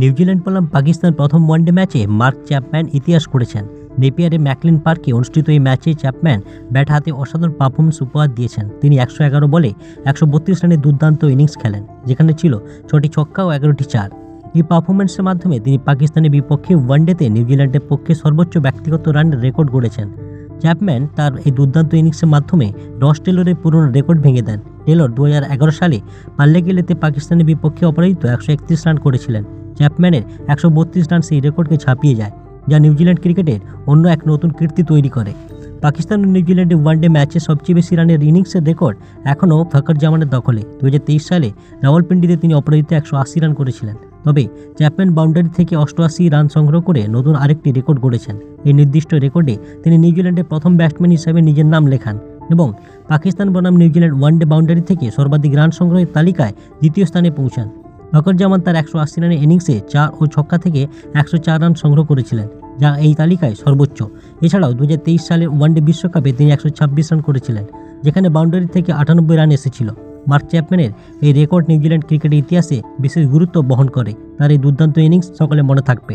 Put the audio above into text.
New Zealand বনাম পাকিস্তান প্রথম one day ম্যাচে মার্ক চ্যাপম্যান ইতিহাস করেছেন। নেপিয়ারে ম্যাকলিন পার্কে অনুষ্ঠিত এই ম্যাচে চ্যাপম্যান ব্যাট হাতে অসাধারণ পারফরমেন্স উপহার দিয়েছেন। তিনি একশো এগারো বলে একশো বত্রিশ রানের দুর্দান্ত ইনিংস খেলেন, যেখানে ছিল ছটি ছক্কা ও এগারোটি চার। এই পারফরমেন্সের মাধ্যমে তিনি পাকিস্তানের বিপক্ষে ওয়ানডেতে নিউজিল্যান্ডের পক্ষে সর্বোচ্চ ব্যক্তিগত রানের রেকর্ড গড়েছেন। চ্যাপম্যান তার এই দুর্দান্ত ইনিংসের মাধ্যমে রস টেলরের পুরনো রেকর্ড ভেঙে দেন। টেলর দু হাজার এগারো সালে পাল্লে গেলেতে পাকিস্তানের বিপক্ষে অপরাজিত একশো একত্রিশ রান করেছিলেন। চ্যাপম্যানের একশো বত্রিশ রান সেই রেকর্ডকে ছাপিয়ে যায়, যা নিউজিল্যান্ড ক্রিকেটের অন্য এক নতুন কীর্তি তৈরি করে। পাকিস্তান ও নিউজিল্যান্ডের ওয়ানডে ম্যাচে সবচেয়ে বেশি রানের ইনিংসের রেকর্ড এখনও ফখর জামানের দখলে। দু হাজার তেইশ সালে রাওয়ালপিন্ডিতে তিনি অপরাজিত একশো আশি রান করেছিলেন। তবে চ্যাপম্যান বাউন্ডারি থেকে অষ্টআশি রান সংগ্রহ করে নতুন আরেকটি রেকর্ড গড়েছেন। এই নির্দিষ্ট রেকর্ডে তিনি নিউজিল্যান্ডের প্রথম ব্যাটসম্যান হিসেবে নিজের নাম লেখান এবং পাকিস্তান বনাম নিউজিল্যান্ড ওয়ানডে বাউন্ডারি থেকে সর্বাধিক রান সংগ্রহের তালিকায় দ্বিতীয় স্থানে পৌঁছান। ফকর জামান তার একশো আশি রানের ইনিংসে চার ও ছক্কা থেকে একশো চার রান সংগ্রহ করেছিলেন, যা এই তালিকায় সর্বোচ্চ। এছাড়াও দু সালের ওয়ানডে বিশ্বকাপে তিনি একশো ছাব্বিশ রান করেছিলেন, যেখানে বাউন্ডারি থেকে আটানব্বই রান এসেছিল। মার্ক চ্যাপম্যানের এই রেকর্ড নিউজিল্যান্ড ক্রিকেটের ইতিহাসে বিশেষ গুরুত্ব বহন করে। তার এই দুর্দান্ত ইনিংস সকলে মনে থাকবে।